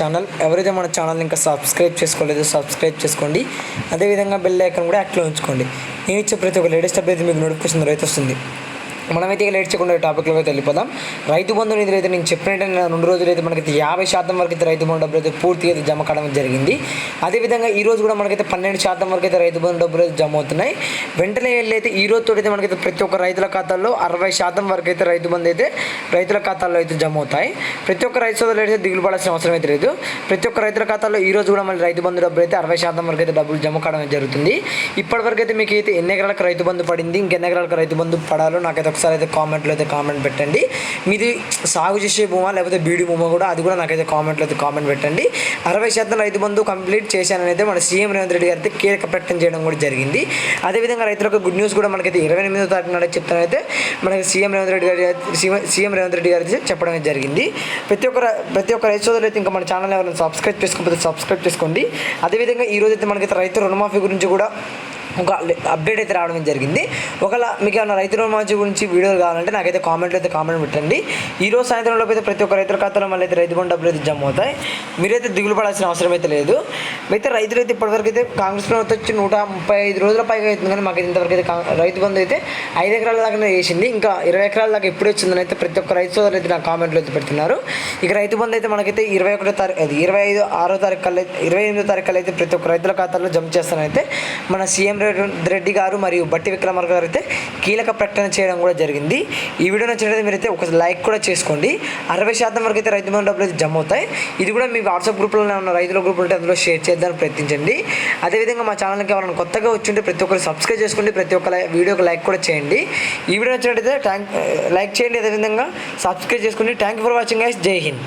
Channel. ఎవరైతే మన channel ఇంకా సబ్స్క్రైబ్ చేసుకోలేదో సబ్స్క్రైబ్ చేసుకోండి. అదేవిధంగా బెల్ ఐకాన్ కూడా యాక్టివ్లో ఉంచుకోండి. నేను ఇచ్చే ప్రతి ఒక్క లేటెస్ట్ అప్డేట్ మీకు నోటిఫికేషన్ రైతు వస్తుంది. మనమైతే ఇక లేట్ టాపిక్లో అయితే వెళ్ళిపోదాం. రైతు బంధు నిధులు అయితే నేను చెప్పినట్టు రెండు రోజులు అయితే మనకైతే యాభై శాతం వరకు అయితే రైతు బంధు డబ్బులు అయితే పూర్తిగా అయితే జమ కావడం జరిగింది. అదేవిధంగా ఈ రోజు కూడా మనకైతే పన్నెండు శాతం వరకు అయితే రైతు బంధు డబ్బులు అయితే జమ అవుతున్నాయి. వెంటనే వెళ్ళి అయితే ఈ రోజుతో అయితే మనకైతే ప్రతి ఒక్క రైతుల ఖాతాల్లో అరవై శాతం వరకు అయితే రైతు బంధు అయితే రైతుల ఖాతాల్లో అయితే జమ అవుతాయి. ప్రతి ఒక్క రైతు సోదరులు అయితే దిగులు పడాల్సిన అవసరం అయితే లేదు. ప్రతి ఒక్క రైతుల ఖాతాల్లో ఈ రోజు కూడా మళ్ళీ రైతు బంధు డబ్బులు అయితే అరవై శాతం వరకు అయితే డబ్బులు జమ కావడం జరుగుతుంది. ఇప్పటివరకు అయితే మీకు అయితే ఎన్ని ఎకరాలకు రైతు బంధు పడింది? ఇంకెన్ని ఎకరాలకు రైతు బంధు పడాలో నాకైతే ఒకసారి అయితే కామెంట్లో అయితే కామెంట్ పెట్టండి. మీది సాగు చేసే భూమా లేకపోతే బీడి భూమా కూడా అది కూడా నాకైతే కామెంట్లో అయితే కామెంట్ పెట్టండి. అరవై శాతం రైతు బంధు కంప్లీట్ చేశానని అయితే మన సీఎం రేవంత్ రెడ్డి గారు కీలక ప్రకటన చేయడం కూడా జరిగింది. అదేవిధంగా రైతులకు గుడ్ న్యూస్ కూడా మనకైతే ఇరవై ఎనిమిదో తారీఖు నాడు చెప్తానైతే మనకి సీఎం రేవంత్ రెడ్డి గారి సీఎం- సీఎం రేవంత్ రెడ్డి గారి చెప్పడం జరిగింది. ప్రతి ఒక్క ప్రతి ఒక్క రైతు సోదరులు అయితే ఇంకా మన ఛానల్ ఎవరైనా సబ్స్క్రైబ్ చేసుకోకపోతే సబ్స్క్రైబ్ చేసుకోండి. అదేవిధంగా ఈరోజు అయితే మనకైతే రైతు రుణమాఫీ గురించి కూడా ఒక అప్డేట్ అయితే రావడం జరిగింది. ఒకవేళ మీకు ఏమైనా రైతు రుణమాఫీ గురించి వీడియోలు కావాలంటే నాకైతే కామెంట్లో అయితే కామెంట్ పెట్టండి. ఈ రోజు సాయంత్రం లోపు అయితే ప్రతి ఒక్క రైతుల ఖాతాలో మళ్ళీ అయితే రైతు బండి డబ్బులు అయితే జమ అవుతాయి. మీరైతే దిగులు పడాల్సిన అవసరం అయితే లేదు. అయితే రైతులు అయితే ఇప్పటివరకు అయితే కాంగ్రెస్ ప్రభుత్వం వచ్చి నూట ముప్పై ఐదు రోజుల పైగా అవుతుంది కానీ మాకు ఇంతవరకు అయితే కా- రైతు బంధు అయితే ఐదు ఎకరాల దాకా వేసింది. ఇంకా ఇరవై ఎకరాల దాకా ఎప్పుడు వచ్చిందని అయితే ప్రతి ఒక్క రైతు సోదరులు అయితే నా కామెంట్లో అయితే పెడుతున్నారు. ఇక రైతు బంధు అయితే మనకైతే ఇరవై ఒకటో తారీఖు అది ఇరవై ఐదు ఆరో తారీఖు కల్లా ఇరవై ఎనిమిదో తారీఖు కల్లా అయితే ప్రతి ఒక్క రైతుల ఖాతాలో జమ చేస్తానైతే మన సీఎం రెడ్డి గారు మరియు బట్టి విక్రమార్క గారు అయితే కీలక ప్రకటన చేయడం కూడా జరిగింది. ఈ వీడియో నచ్చినట్లయితే మీరైతే ఒక లైక్ కూడా చేసుకోండి. అరవై శాతం వరకు అయితే రైతు బంధు డబ్బులు అయితే జమ అవుతాయి ఇది కూడా మీ వాట్సాప్ గ్రూప్లో ఉన్న రైతుల గ్రూప్ ఉంటే అందులో షేర్ చేద్దానికి ప్రయత్నించండి. అదేవిధంగా మా ఛానల్కి ఎవరైనా కొత్తగా వచ్చి ప్రతి ఒక్కరు సబ్స్క్రైబ్ చేసుకోండి. ప్రతి ఒక్క వీడియోకి లైక్ కూడా చేయండి. ఈ వీడియో నచ్చినట్లయితే థ్యాంక్ లైక్ చేయండి. అదేవిధంగా సబ్స్క్రైబ్ చేసుకోండి. Thank you for watching guys. Jai Hind.